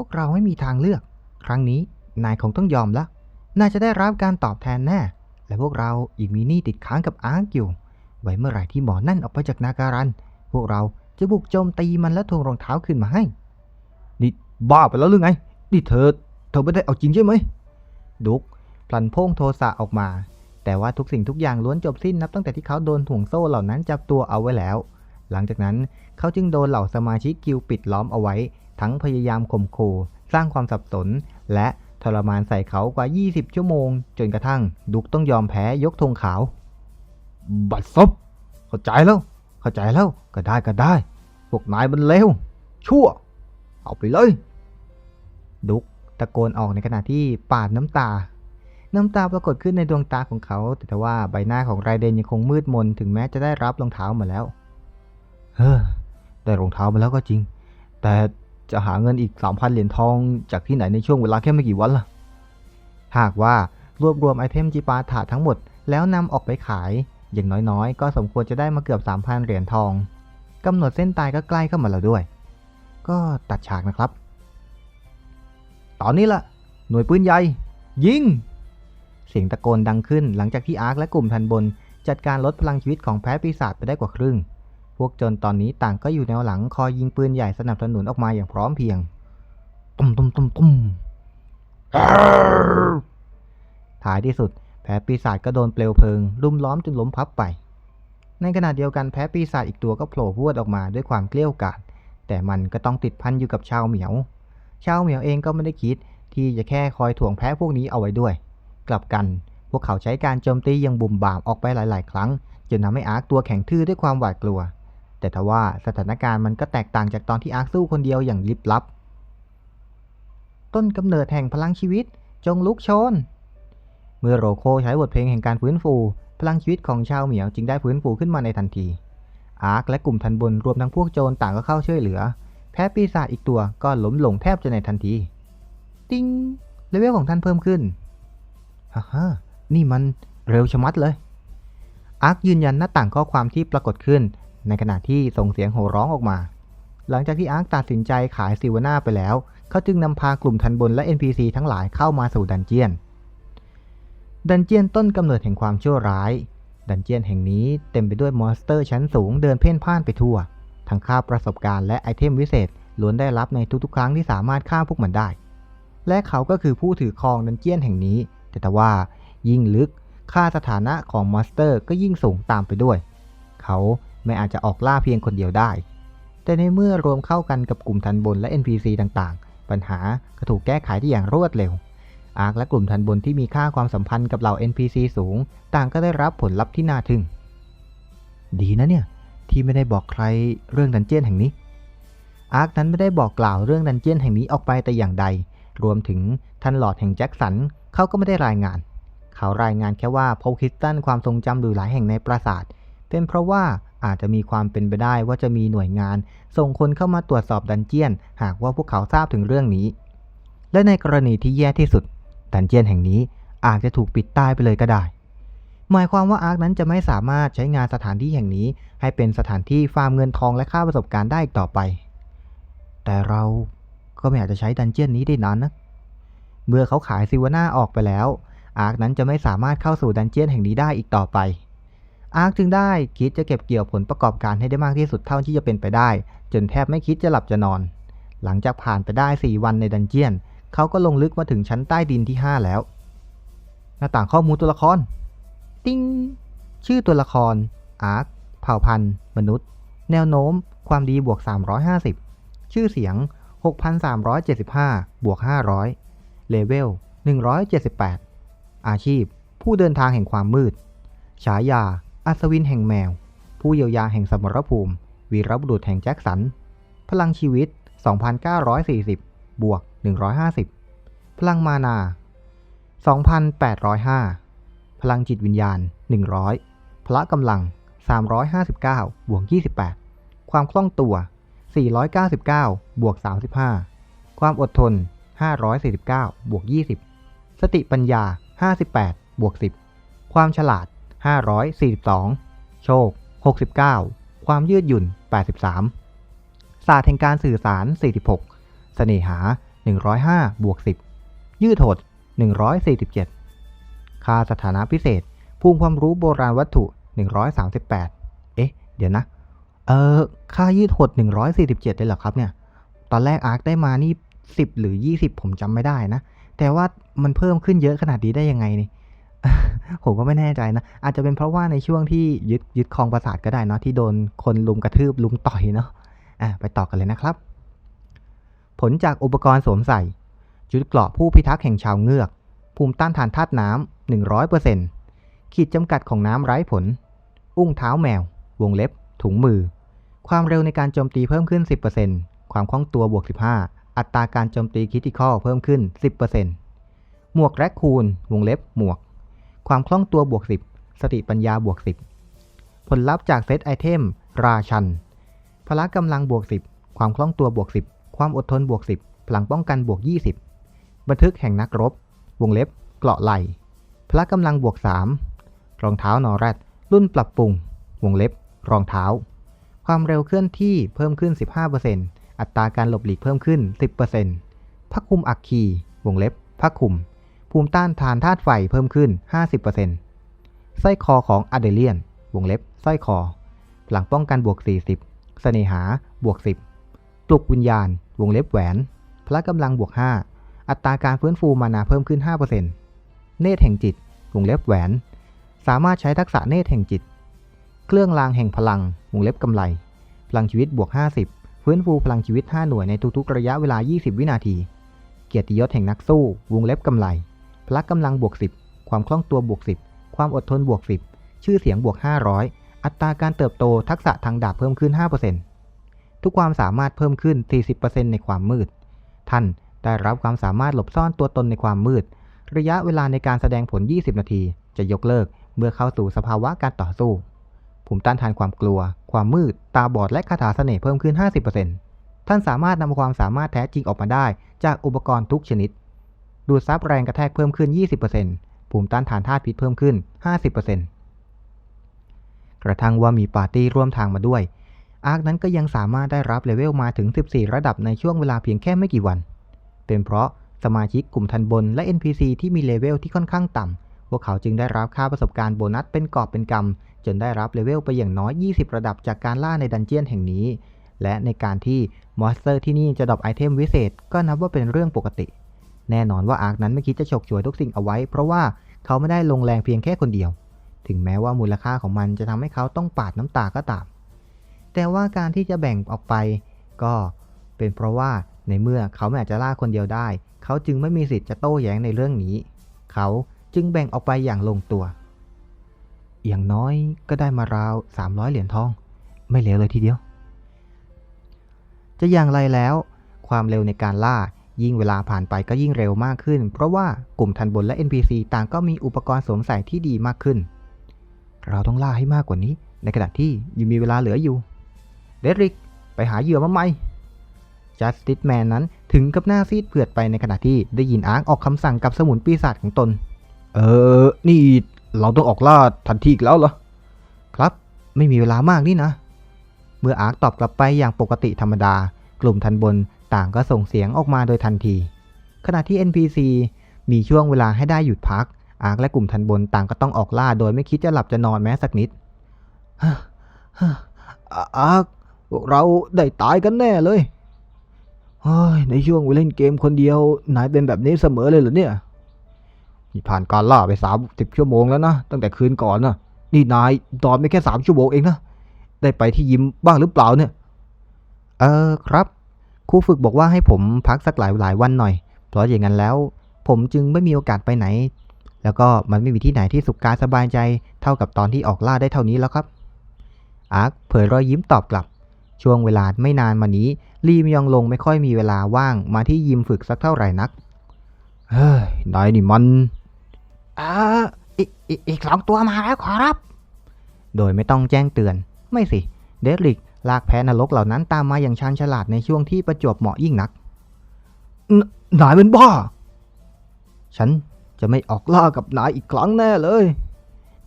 วกเราไม่มีทางเลือก ครั้งนี้นายคงต้องยอมละ นายจะได้รับการตอบแทนแน่ และพวกเราอีกมีหนี้ติดค้างกับอาร์คอยู่ ไว้เมื่อไหร่ที่หมอนั่นออกไปจากนาการัน พวกเราจะบุกโจมตีมันและทวงรองเท้าคืนมาให้ นี่บ้าไปแล้วหรือไง นี่เธอ เธอไม่ได้เอาจริงใช่ไหม ดุกพลันพ่งโทสะออกมา แต่ว่าทุกสิ่งทุกอย่างล้วนจบสิ้นนับตั้งแต่ที่เขาโดนถ่วงโซ่เหล่านั้นจับตัวเอาไว้แล้ว หลังจากนั้นเขาจึงโดนเหล่าสมาชิกกิลปิดล้อมเอาไว้ ทั้งพยายามข่มขู่สร้างความสับสน และทรมานใส่เขากว่า 20 ชั่วโมง จนกระทั่ง ดุกต้องยอมแพ้ยกธงขาว บัดซบเข้าใจแล้ว เข้าใจแล้วก็ได้ก็ได้ พวกนายมันเลวชั่ว เอาไปเลย ดุกตะโกนออกในขณะที่ปาดน้ำตา น้ำตาปรากฏขึ้นในดวงตาของเขา แต่ทว่าใบหน้าของไรเดนยังคงมืดมนถึงแม้จะได้รับรองเท้ามาแล้ว เฮ้อได้รองเท้ามาแล้วก็จริง แต่ จะหาเงินอีกสามพันเหรียญทองจากที่ไหนในช่วงเวลาแค่ไม่กี่วันล่ะ หากว่ารวบรวมไอเทมจิปาถาทั้งหมด แล้วนำออกไปขาย อย่างน้อยๆ ก็สมควรจะได้มาเกือบ 3,000 เหรียญทองกำหนดเส้นตายก็ใกล้เข้ามาแล้วด้วย ก็ตัดฉากนะครับ ตอนนี้ละหน่วยปืนใหญ่ ยิง เสียงตะโกนดังขึ้นหลังจากที่อาร์คและกลุ่มทันบน จัดการลดพลังชีวิตของแพ้ปีศาจไปได้กว่าครึ่ง วกโจนตอนนี้ต่างก็อยู่แนวหลังคอยยิงปืนใหญ่สนับสนุนออกมาอย่างพร้อมเพรียง ตุ้มตุ้มตุ้มตุ้มท้ายที่สุด แพ้ปีศาจก็โดนเปลวเพลิงลุมล้อมจนล้มพับไป ในขณะเดียวกันแพ้ปีศาจอีกตัวก็โผล่พรวดออกมาด้วยความเกลี้ยวกล่อมแต่มันก็ต้องติดพันอยู่กับชาวเหมียว ชาวเหมียวเองก็ไม่ได้คิดที่จะแค่คอยถ่วงแพ้พวกนี้เอาไว้ด้วย กลับกันพวกเขาใช้การโจมตีอยังบุ่มบ่ามออกไปหลาย ๆ ครั้งจนทำให้อาร์คตัวแข็งทื่อด้วยความหวาดกลัว แต่ทว่าสถานการณ์มันก็แตกต่างจากตอนที่อาร์คสู้คนเดียวอย่างลิบลับ ต้นกำเนิดแห่งพลังชีวิตจงลุกโชน เมื่อโรโคใช้บทเพลงแห่งการฟื้นฟู พลังชีวิตของชาวเหมียวจึงได้ฟื้นฟูขึ้นมาในทันที อาร์คและกลุ่มทันบนรวมทั้งพวกโจรต่างก็เข้าช่วยเหลือ แพ้ปีศาจอีกตัวก็ล้มลงแทบจะในทันที ติ้งเลเวลของท่านเพิ่มขึ้นฮ่าฮ่านี่มันเร็วชะมัดเลยอาร์คยืนยันหน้าต่างข้อความที่ปรากฏขึ้น ในขณะที่ส่งเสียงโห่ร้องออกมา หลังจากที่อาร์คตัดสินใจขายซิวาน่าไปแล้ว เขาจึงนำพากลุ่มทันบนและ NPC ทั้งหลายเข้ามาสู่ดันเจียน ดันเจียนต้นกำเนิดแห่งความชั่วร้าย ดันเจียนแห่งนี้เต็มไปด้วยมอนสเตอร์ชั้นสูงเดินเพ่นพ่านไปทั่ว ทั้งค่าประสบการณ์และไอเทมวิเศษล้วนได้รับในทุกๆ ครั้งที่สามารถฆ่าพวกมันได้ และเขาก็คือผู้ถือครองดันเจียนแห่งนี้ แต่ทว่ายิ่งลึกค่าสถานะของมอนสเตอร์ก็ยิ่งสูงตามไปด้วย เขา ไม่อาจจะออกล่าเพียงคนเดียวได้ แต่ในเมื่อรวมเข้ากันกับกลุ่มทันบนและ NPC ต่างๆ ปัญหาก็ถูกแก้ไขได้อย่างรวดเร็ว อาร์คและกลุ่มทันบนที่มีค่าความสัมพันธ์กับเหล่า NPC สูง ต่างก็ได้รับผลลัพธ์ที่น่าทึ่ง ดีนะเนี่ยที่ไม่ได้บอกใครเรื่องดันเจี้ยนแห่งนี้ อาร์คนั้นไม่ได้บอกกล่าวเรื่องดันเจี้ยนแห่งนี้ออกไปแต่อย่างใด รวมถึงท่านหลอดแห่งแจ็คสันเขาก็ไม่ได้รายงาน เขารายงานแค่ว่าพบคริสตันความทรงจำอยู่หลายแห่งในปราสาท เป็นเพราะว่า อาจจะมีความเป็นไปได้ว่าจะมีหน่วยงาน ส่งคนเข้ามาตรวจสอบดันเจียน หากว่าพวกเขาทราบถึงเรื่องนี้ และในกรณีที่แย่ที่สุด ดันเจียนแห่งนี้อาจจะถูกปิดตายไปเลยก็ได้ หมายความว่าอาร์คนั้นจะไม่สามารถใช้งานสถานที่แห่งนี้ ให้เป็นสถานที่ฟาร์มเงินทองและค่าประสบการณ์ได้อีกต่อไป แต่เราก็ไม่อาจจะใช้ดันเจียนนี้ได้นานนะเมื่อเขาขายซิวาน่าออกไปแล้วอาร์คนั้นจะไม่สามารถเข้าสู่ดันเจียนแห่งนี้ได้อีกต่อไป อาร์คจึงได้คิดจะเก็บเกี่ยวผลประกอบการให้ได้มากที่สุดเท่าที่จะเป็นไปได้ จนแทบไม่คิดจะหลับจะนอน หลังจากผ่านไปได้ 4 วันในดันเจียน เขาก็ลงลึกมาถึงชั้นใต้ดินที่ 5 แล้ว หน้าต่างข้อมูลตัวละคร ติ้ง ชื่อตัวละคร อาร์ค เผ่าพันธุ์ มนุษย์ แนวโน้ม ความดีบวก 350 ชื่อเสียง 6,375 บวก 500 เลเวล 178 อาชีพ ผู้เดินทางแห่งความมืด ฉายา อัศวินแห่งแมว ผู้เยียวยาแห่งสมรภูมิ วีรบุรุษแห่งแจ็คสัน พลังชีวิต 2,940 บวก 150 พลังมานา 2,805 พลังจิตวิญญาณ 100 พละกำลัง 359 บวก 28 ความคล่องตัว 499 บวก 35 ความอดทน 549 บวก 20 สติปัญญา 58 บวก 10 ความฉลาด 542 โชค 69 ความยืดหยุ่น 83 ศาสตร์แห่งการสื่อสาร 46 เสน่หา 105บวก10 ยืดหด 147 ค่าสถานะพิเศษ ภูมิความรู้โบราณวัตถุ 138 เอ๊ะ เดี๋ยวนะ เออ ค่ายืดหด 147 เลยเหรอครับเนี่ย ตอนแรกอาร์คได้มานี่ 10 หรือ 20 ผมจำไม่ได้นะ แต่ว่ามันเพิ่มขึ้นเยอะขนาดนี้ได้ยังไงนี่ ผมก็ไม่แน่ใจนะ อาจจะเป็นเพราะว่าในช่วงที่ยึดยึดครองปราสาทก็ได้เนาะที่โดนคนลุมกระทืบลุมต่อยเนาะอะไปต่อกันเลยนะครับ ผลจากอุปกรณ์สวมใส่ชุดเกราะผู้พิทักษ์แห่งชาวเงือก ภูมิต้านทานธาตุน้ำ100%ขีดจำกัดของน้ำไร้ผล อุ้งเท้าแมว วงเล็บ ถุงมือ ความเร็วในการโจมตีเพิ่มขึ้น 10%ความคล่องตัวบวก 15 อัตราการโจมตีคริติคอลเพิ่มขึ้น 10%หมวกแรคคูนวงเล็บหมวก ความคล่องตัวบวก 10 สติปัญญาบวก 10 ผลลัพธ์จากเซตไอเทมราชัน พละกำลังบวก 10 ความคล่องตัวบวก 10 ความอดทนบวก 10 พลังป้องกันบวก 20 บันทึกแห่งนักรบ วงเล็บ เกราะไหลพละกำลังบวก 3 รองเท้านอแรดรุ่นปรับปรุง วงเล็บ รองเท้า ความเร็วเคลื่อนที่เพิ่มขึ้น 15%อัตราการหลบหลีกเพิ่มขึ้น 10%พักคุมอักคี วงเล็บพักคุม ภูมิต้านทานธาตุไฟเพิ่มขึ้น 50%สร้อยคอของอะเดเลียน วงเล็บสร้อยคอพลังป้องกันบวก 40 เสน่หาบวก 10 ปลุกวิญญาณ วงเล็บแหวน พละกำลังบวก 5 อัตราการฟื้นฟูมานาเพิ่มขึ้น 5%เนตรแห่งจิต วงเล็บแหวน สามารถใช้ทักษะเนตรแห่งจิต เครื่องรางแห่งพลัง วงเล็บกำไร พลังชีวิตบวก 50 ฟื้นฟูพลังชีวิต 5 หน่วยในทุกๆ ระยะเวลา 20 วินาที เกียรติยศแห่งนักสู้ วงเล็บกำไร ละกำลังบวก 10 ความคล่องตัวบวก 10 ความอดทนบวก 10 ชื่อเสียงบวก 500 อัตราการเติบโตทักษะทางดาบเพิ่มขึ้น 5%ทุกความสามารถเพิ่มขึ้น 40%ในความมืด ท่านได้รับความสามารถหลบซ่อนตัวตนในความมืด ระยะเวลาในการแสดงผล 20 นาที จะยกเลิกเมื่อเข้าสู่สภาวะการต่อสู้ภูมิต้านทานความกลัว ความมืด ตาบอด และคาถาเสน่ห์เพิ่มขึ้น 50%ท่านสามารถนำความสามารถแท้จริงออกมาได้จากอุปกรณ์ทุกชนิด ดูดซับแรงกระแทกเพิ่มขึ้น 20%ภูมิต้านทานธาตุพิษเพิ่มขึ้น 50%กระทั่งว่ามีปาร์ตี้ร่วมทางมาด้วย อาร์คนั้นก็ยังสามารถได้รับเลเวลมาถึง 14 ระดับในช่วงเวลาเพียงแค่ไม่กี่วัน เป็นเพราะสมาชิกกลุ่มทันบนและ NPC ที่มีเลเวลที่ค่อนข้างต่ำ พวกเขาจึงได้รับค่าประสบการณ์โบนัสเป็นกอบเป็นกำจนได้รับเลเวลไปอย่างน้อย 20 ระดับจากการล่าในดันเจียนแห่งนี้ และในการที่มอนสเตอร์ที่นี่จะดรอปไอเทมวิเศษ ก็นับว่าเป็นเรื่องปกติ แน่นอนว่าอาร์คนั้นไม่คิดจะฉกฉวยทุกสิ่งเอาไว้ เพราะว่าเขาไม่ได้ลงแรงเพียงแค่คนเดียว ถึงแม้ว่ามูลค่าของมันจะทำให้เขาต้องปาดน้ำตาก็ตาม แต่ว่าการที่จะแบ่งออกไป ก็เป็นเพราะว่าในเมื่อเขาไม่อาจจะล่าคนเดียวได้ เขาจึงไม่มีสิทธิ์จะโต้แย้งในเรื่องนี้ เขาจึงแบ่งออกไปอย่างลงตัว อย่างน้อยก็ได้มาราว 300 เหรียญทอง ไม่เลวเลยทีเดียว จะอย่างไรแล้ว ความเร็วในการล่า ยิ่งเวลาผ่านไปก็ยิ่งเร็วมากขึ้น เพราะว่ากลุ่มทันบนและ NPC ต่างก็มีอุปกรณ์สวมใส่ที่ดีมากขึ้น เราต้องล่าให้มากกว่านี้ ในขณะที่ยังมีเวลาเหลืออยู่ เดริก ไปหาเหยื่อมาใหม่จัสติสแมนนั้นถึงกับหน้าซีดเผือดไปในขณะที่ได้ยินอาร์คออกคำสั่งกับสมุนปีศาจของตน เออ นี่เราต้องออกล่าทันทีอีกแล้วเหรอ ครับ ไม่มีเวลามากนี่นะ เมื่ออาร์คตอบกลับไปอย่างปกติธรรมดา กลุ่มทันบน ต่างก็ส่งเสียงออกมาโดยทันที ขณะที่ NPC มีช่วงเวลาให้ได้หยุดพัก อาร์คและกลุ่มทันบนต่างก็ต้องออกล่าโดยไม่คิดจะหลับจะนอนแม้สักนิดอาร์คพวกเราได้ตายกันแน่เลยเฮ้ยในช่วงเล่นเกมคนเดียวนายเป็นแบบนี้เสมอเลยเหรอเนี่ย นี่ผ่านการล่าไปสามสิบชั่วโมงแล้วนะ ตั้งแต่คืนก่อนนะนี่นายนอนไปแค่สามชั่วโมงเองนะ ได้ไปที่ยิมบ้างหรือเปล่าเนี่ย เออครับ ครูฝึกบอกว่าให้ผมพักสักหลายหลายวันหน่อย เพราะอย่างนั้นแล้ว ผมจึงไม่มีโอกาสไปไหน แล้วก็มันไม่มีที่ไหนที่สุขกายสบายใจเท่ากับตอนที่ออกล่าได้เท่านี้แล้วครับ อาร์คเผยรอยยิ้มตอบกลับ ช่วงเวลาไม่นานมานี้ลีมยองลงไม่ค่อยมีเวลาว่างมาที่ยิมฝึกสักเท่าไหร่นัก เฮ้ยนายนี่มันเอออีกอีกสองตัวมาแล้วขอรับ โดยไม่ต้องแจ้งเตือน ไม่สิ เดริก ลากแพ้นรกเหล่านั้นตามมาอย่างชาญฉลาดในช่วงที่ประจวบเหมาะยิ่งนักนายเป็นบ้า ฉันจะไม่ออกล่ากับนายอีกครั้งแน่เลย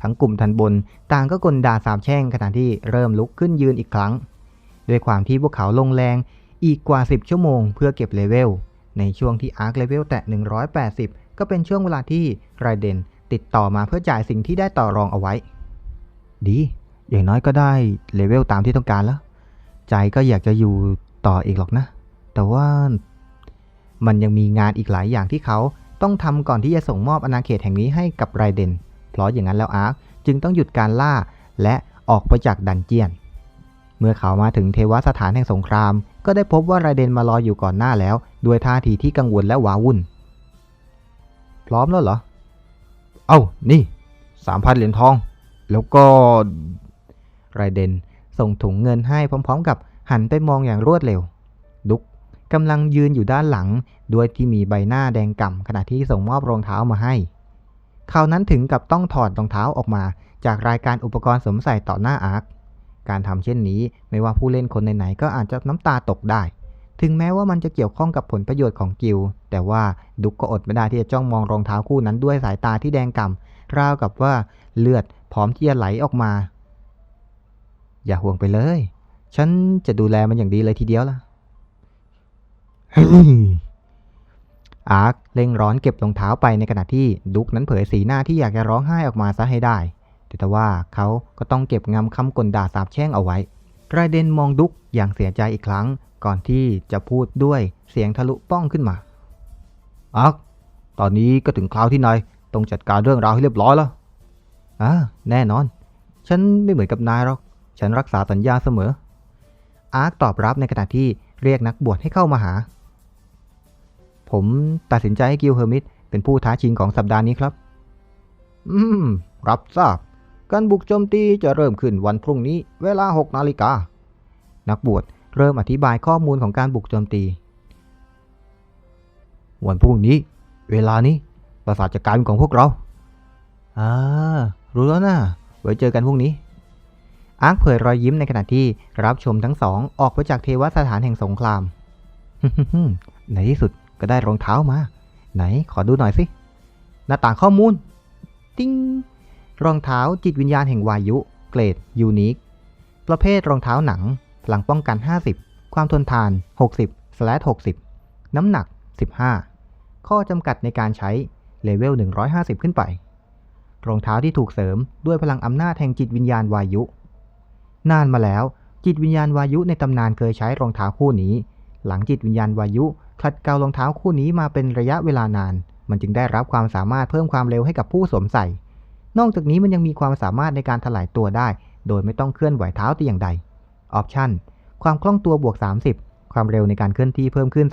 ทั้งกลุ่มทันบนต่างก็กลด่าสาบแช่งขณะที่เริ่มลุกขึ้นยืนอีกครั้ง ด้วยความที่พวกเขาลงแรงอีกกว่า 10 ชั่วโมงเพื่อเก็บเลเวล ในช่วงที่อาร์คเลเวลแตะ 180 ก็เป็นช่วงเวลาที่ไรเดนติดต่อมาเพื่อจ่ายสิ่งที่ได้ต่อรองเอาไว้ ดี อย่างน้อยก็ได้เลเวลตามที่ต้องการแล้ว ใจก็อยากจะอยู่ต่ออีกหรอกนะ แต่ว่ามันยังมีงานอีกหลายอย่างที่เขาต้องทำก่อนที่จะส่งมอบอาณาเขตแห่งนี้ให้กับไรเดน เพราะอย่างนั้นแล้วอาร์คจึงต้องหยุดการล่าและออกไปจากดันเจียน เมื่อเขามาถึงเทวสถานแห่งสงคราม ก็ได้พบว่าไรเดนมารออยู่ก่อนหน้าแล้ว ด้วยท่าทีที่กังวลและว้าวุ่น พร้อมแล้วเหรอ เอ้า นี่สามพันเหรียญทอง แล้วก็ ไรเดนส่งถุงเงินให้พร้อมๆ กับหันไปมองอย่างรวดเร็ว ดุกกำลังยืนอยู่ด้านหลัง ด้วยที่มีใบหน้าแดงก่ำขณะที่ส่งมอบรองเท้ามาให้เขานั้นถึงกับต้องถอดรองเท้าออกมา จากรายการอุปกรณ์สวมใส่ต่อหน้าอาร์ค การทำเช่นนี้ไม่ว่าผู้เล่นคนไหนๆก็อาจจะน้ำตาตกได้ ถึงแม้ว่ามันจะเกี่ยวข้องกับผลประโยชน์ของกิลแต่ว่าดุกก็อดไม่ได้ที่จะจ้องมองรองเท้าคู่นั้นด้วยสายตาที่แดงก่ำราวกับว่าเลือดพร้อมที่จะไหลออกมา อย่าห่วงไปเลย ฉันจะดูแลมันอย่างดีเลยทีเดียวล่ะอาร์คเร่งร้อนเก็บรองเท้าไปในขณะที่ดุกนั้นเผยสีหน้าที่อยากจะร้องไห้ออกมาซะให้ได้ แต่ว่าเขาก็ต้องเก็บงำคำกลด่าสาบแช่งเอาไว้ไรเดนมองดุกอย่างเสียใจอีกครั้ง ก่อนที่จะพูดด้วยเสียงทะลุป้องขึ้นมาอาร์คตอนนี้ก็ถึงคราวที่นายต้องจัดการเรื่องราวให้เรียบร้อยแล้วอ่าแน่นอน ฉันไม่เหมือนกับนายหรอก ฉันรักษาสัญญาเสมอ อาร์คตอบรับในขณะที่เรียกนักบวชให้เข้ามาหา ผมตัดสินใจให้กิลเฮอร์มิตเป็นผู้ท้าชิงของสัปดาห์นี้ครับ อืม รับทราบ การบุกโจมตีจะเริ่มขึ้นวันพรุ่งนี้ เวลา 6 นาฬิกา นักบวชเริ่มอธิบายข้อมูลของการบุกโจมตี วันพรุ่งนี้ เวลานี้ประสาทจัดการของพวกเรา อ่า รู้แล้วนะ ไว้เจอกันพรุ่งนี้ อาร์คเผยรอยยิ้มในขณะที่รับชมทั้งสองออกไปจากเทวสถานแห่งสงคราม ในที่สุดก็ได้รองเท้ามา ไหนขอดูหน่อยสิ หน้าต่างข้อมูล ติ้ง รองเท้าจิตวิญญาณแห่งวายุ เกรดยูนิค ประเภทรองเท้าหนัง พลังป้องกัน 50 ความทนทาน 60 60 น้ำหนัก 15 ข้อจำกัดในการใช้ เลเวล 150 ขึ้นไป รองเท้าที่ถูกเสริมด้วยพลังอำนาจแห่งจิตวิญญาณวายุ นานมาแล้ว จิตวิญญาณวายุในตำนานเคยใช้รองเท้าคู่นี้ หลังจิตวิญญาณวายุคลัดเกลารองเท้าคู่นี้มาเป็นระยะเวลานาน มันจึงได้รับความสามารถเพิ่มความเร็วให้กับผู้สวมใส่ นอกจากนี้มันยังมีความสามารถในการถลายตัวได้ โดยไม่ต้องเคลื่อนไหวเท้าแต่อย่างใดออปชั่นความคล่องตัวบวก 30 ความเร็วในการเคลื่อนที่เพิ่มขึ้น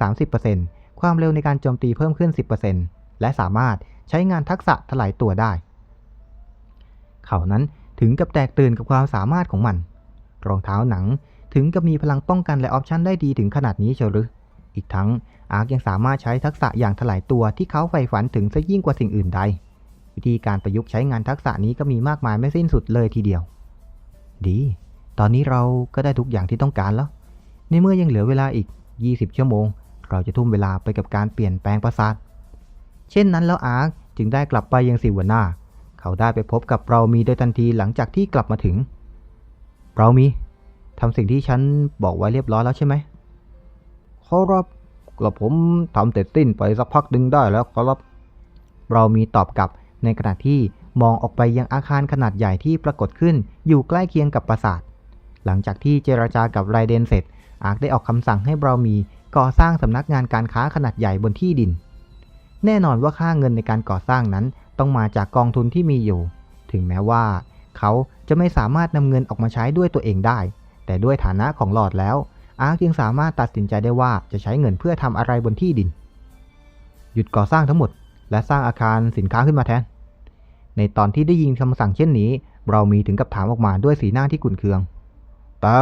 30%ความเร็วในการโจมตีเพิ่มขึ้น 10%และสามารถใช้งานทักษะถลายตัวได้ เขานั้นถึงกับแตกตื่นกับความสามารถของมัน รองเท้าหนัง ถึงกับมีพลังป้องกันและออปชั่นได้ดีถึงขนาดนี้เชียวหรือ อีกทั้งอาร์คยังสามารถใช้ทักษะอย่างถลายตัวที่เขาใฝ่ฝันถึงซะยิ่งกว่าสิ่งอื่นใด วิธีการประยุกต์ใช้งานทักษะนี้ก็มีมากมายไม่สิ้นสุดเลยทีเดียว ดี ตอนนี้เราก็ได้ทุกอย่างที่ต้องการแล้ว ในเมื่อยังเหลือเวลาอีก 20 ชั่วโมง เราจะทุ่มเวลาไปกับการเปลี่ยนแปลงประสาท เช่นนั้นแล้วอาร์คจึงได้กลับไปยังซิวน่าเขาได้ไปพบกับเรามีโดยทันทีหลังจากที่กลับมาถึง เรามีทำสิ่งที่ฉันบอกไว้เรียบร้อยแล้วใช่ไหมขอรับกระผมทำเสร็จสิ้นไปสักพักหนึ่งได้แล้วขอรับ เรามีตอบกลับในขณะที่มองออกไปยังอาคารขนาดใหญ่ที่ปรากฏขึ้นอยู่ใกล้เคียงกับปราสาท หลังจากที่เจรจากับไรเดนเสร็จ อาร์คได้ออกคำสั่งให้เรามีก่อสร้างสำนักงานการค้าขนาดใหญ่บนที่ดิน แน่นอนว่าค่าเงินในการก่อสร้างนั้นต้องมาจากกองทุนที่มีอยู่ ถึงแม้ว่า เขาจะไม่สามารถนำเงินออกมาใช้ด้วยตัวเองได้ แต่ด้วยฐานะของหลอดแล้ว อาร์คยังสามารถตัดสินใจได้ว่าจะใช้เงินเพื่อทำอะไรบนที่ดิน หยุดก่อสร้างทั้งหมด และสร้างอาคารสินค้าขึ้นมาแทน ในตอนที่ได้ยินคำสั่งเช่นนี้ เรามีถึงกับถามออกมาด้วยสีหน้าที่ขุ่นเคือง แต่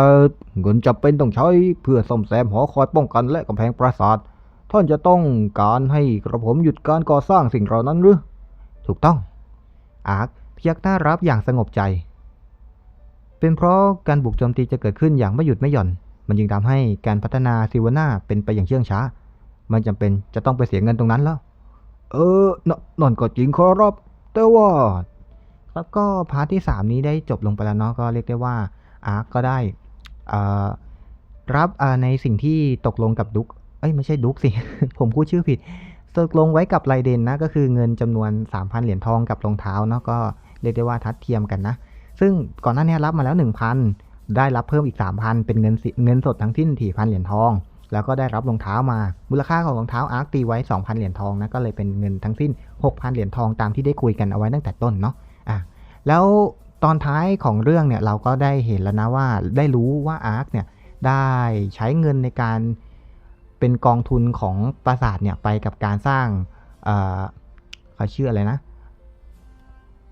เงินจำเป็นต้องใช้เพื่อซ่อมแซมหอคอยป้องกันและกำแพงปราสาท ท่านจะต้องการให้กระผมหยุดการก่อสร้างสิ่งเหล่านั้นหรือ ถูกต้อง อาร์ค พยักหน้ารับอย่างสงบใจ เป็นเพราะการบุกโจมตีจะเกิดขึ้นอย่างไม่หยุดไม่หย่อน มันจึงทำให้การพัฒนาซิวน่าเป็นไปอย่างเชื่องช้า มันจำเป็นจะต้องไปเสียเงินตรงนั้นแล้ว เออนะนั่นก็จริงครับแต่ว่าครับก็พาร์ทที่ 3 นี้ได้จบลงไปแล้วเนาะก็เรียกได้ว่าอาร์คก็ได้รับในสิ่งที่ตกลงกับดุกเอ้ยไม่ใช่ดุกสิ ผมพูดชื่อผิดตกลงไว้กับไรเดนนะก็คือเงินจำนวน 3,000 เหรียญทองกับรองเท้าเนาะก็ เรียกได้ว่าทัดเทียมกันนะ ซึ่งก่อนหน้านี้รับมาแล้ว 1,000 ได้รับเพิ่มอีก 3,000 เป็นเงินสิเงินสดทั้งสิ้น4,000 เหรียญทอง แล้วก็ได้รับรองเท้ามา มูลค่าของรองเท้าอาร์คตีไว้ 2,000 เหรียญทองนะ ก็เลยเป็นเงินทั้งสิ้น 6,000 เหรียญทองตามที่ได้คุยกันเอาไว้ตั้งแต่ต้นเนาะ อะ แล้วตอนท้ายของเรื่องเนี่ยเราก็ได้เห็นแล้วนะว่าได้รู้ว่าอาร์คเนี่ยได้ใช้เงินในการเป็นกองทุนของปราสาทเนี่ยไปกับการสร้างเอ่อเขาชื่ออะไรนะ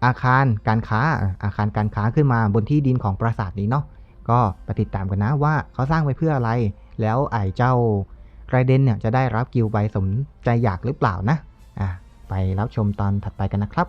อาคารการค้าอาคารการค้าขึ้นมาบนที่ดินของปราสาทนี้เนาะก็ไปติดตามกันนะว่าเขาสร้างไว้เพื่ออะไร แล้วไอ้เจ้าไรเดนเนี่ยจะได้รับกิลใบสมใจอยากหรือเปล่านะอะไปรับชมตอนถัดไปกันนะครับ